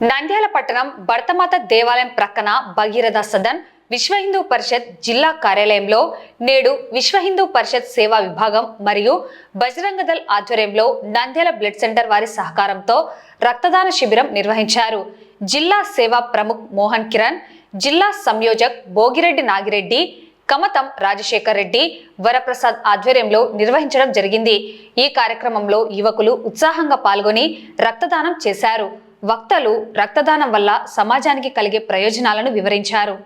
నంద్యాల పట్టణం భరతమాత దేవాలయం ప్రక్కన భగీరథ సదన్ విశ్వ హిందూ పరిషత్ జిల్లా కార్యాలయంలో నేడు విశ్వ హిందూ పరిషత్ సేవా విభాగం మరియు బజరంగ దళ్ ఆధ్వర్యంలో నంద్యాల బ్లడ్ సెంటర్ వారి సహకారంతో రక్తదాన శిబిరం నిర్వహించారు. జిల్లా సేవా ప్రముఖ్ మోహన్ కిరణ్ జిల్లా సంయోజక్ భోగిరెడ్డి నాగిరెడ్డి కమతం రాజశేఖర్ రెడ్డి వరప్రసాద్ ఆధ్వర్యంలో నిర్వహించడం జరిగింది. ఈ కార్యక్రమంలో యువకులు ఉత్సాహంగా పాల్గొని రక్తదానం చేశారు. వక్తలు రక్తదానం వల్ల సమాజానికి కలిగే ప్రయోజనాలను వివరించారు.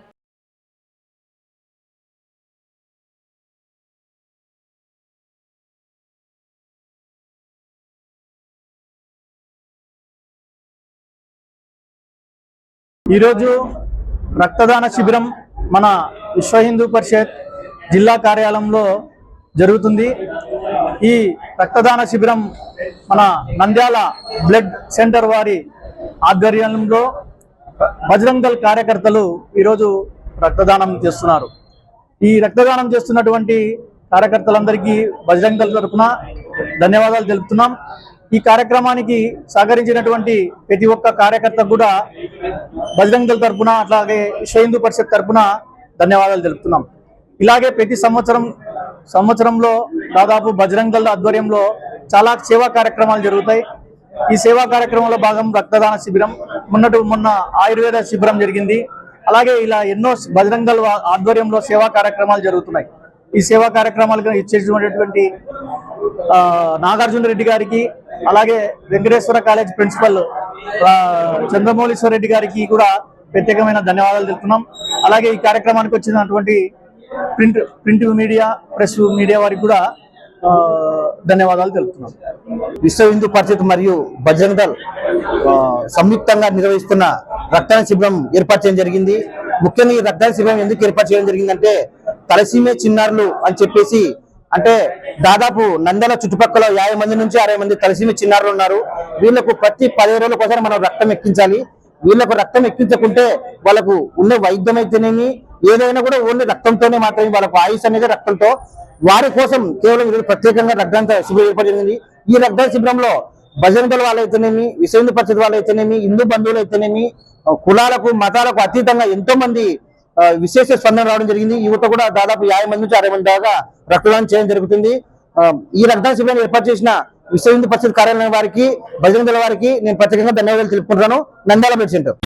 ఈరోజు రక్తదాన శిబిరం మన విశ్వ హిందూ పరిషత్ జిల్లా కార్యాలయంలో జరుగుతుంది. ఈ రక్తదాన శిబిరం మన నంద్యాల బ్లడ్ సెంటర్ వారి ఆధ్వర్యంలో బజరంగ్ దళ్ కార్యకర్తలు ఈరోజు రక్తదానం చేస్తున్నారు. ఈ రక్తదానం చేస్తున్నటువంటి కార్యకర్తలందరికీ బజరంగ్ దళ్ తరఫున ధన్యవాదాలు తెలుపుతున్నాం. ఈ కార్యక్రమానికి సహకరించినటువంటి ప్రతి ఒక్క కార్యకర్త కూడా బజరంగ్ దళ్ తరపున అట్లాగే విశ్వ హిందూ పరిషత్ తరపున ధన్యవాదాలు తెలుపుతున్నాం. ఇలాగే ప్రతి సంవత్సరం సంవత్సరంలో దాదాపు బజరంగ్ దళ్ ఆధ్వర్యంలో చాలా సేవా కార్యక్రమాలు జరుగుతాయి. ఈ సేవా కార్యక్రమంలో భాగం రక్తదాన శిబిరం. మొన్నటి మొన్న ఆయుర్వేద శిబిరం జరిగింది. అలాగే ఇలా ఎన్నో బజరంగల్ ఆధ్వర్యంలో సేవా కార్యక్రమాలు జరుగుతున్నాయి. ఈ సేవా కార్యక్రమాలకు ఇచ్చేసినటువంటి నాగార్జున రెడ్డి గారికి అలాగే వెంకటేశ్వర కాలేజ్ ప్రిన్సిపల్ చంద్రమౌళీశ్వర రెడ్డి గారికి కూడా ప్రత్యేకమైన ధన్యవాదాలు తెలుపుతున్నాం. అలాగే ఈ కార్యక్రమానికి వచ్చినటువంటి print print media press media వారికి కూడా ధన్యవాదాలు తెలుపుతున్నాం. విశ్వ హిందూ పరిషత్ మరియు బజరంగ్ దళ్ సంయుక్తంగా నిర్వహిస్తున్న రక్తదాన శిబిరం ఏర్పాటు చేయడం జరిగింది. ముఖ్యంగా ఈ రక్తదాన శిబిరం ఎందుకు ఏర్పాటు చేయడం జరిగిందంటే తలసీమే చిన్నారులు అని చెప్పేసి అంటే దాదాపు నందల చుట్టుపక్కల యాభై మంది నుంచి అరవై మంది తలసీమే చిన్నారులు ఉన్నారు. వీళ్ళకు ప్రతి పదిహేను రోజుల కోసం మనం రక్తం ఎక్కించాలి. వీళ్ళకు రక్తం ఎక్కించకుంటే వాళ్ళకు ఉన్న వైద్యం అయితేనేమి ఏదైనా కూడా ఓన్లీ రక్తంతోనే మాత్రమే వాళ్ళకు ఆయుష్ అనేది రక్తంతో. వారి కోసం కేవలం ఈరోజు ప్రత్యేకంగా రక్తదాన శిబిరం ఏర్పాటు జరిగింది ఈ రక్తదాన శిబిరంలో భజన దళ వాళ్ళైతేనేమి అయితేనేమి విశ్వ పరిషత్ వాళ్ళు అయితేనేమి హిందూ బంధువులు అయితేనేమి కులాలకు మతాలకు అతీతంగా ఎంతో మంది విశేష స్పందన రావడం జరిగింది. యువత కూడా దాదాపు యాభై మంది నుంచి అరవై మంది దాకా రక్తదానం చేయడం జరుగుతుంది. ఈ రక్తదాన శిబిరాన్ని ఏర్పాటు చేసిన విశ్వహిందు పరిషత్ కార్యాలయం వారికి భజన దళ వారికి నేను ప్రత్యేకంగా ధన్యవాదాలు తెలుపుకుంటున్నాను. Nandyal blood centre.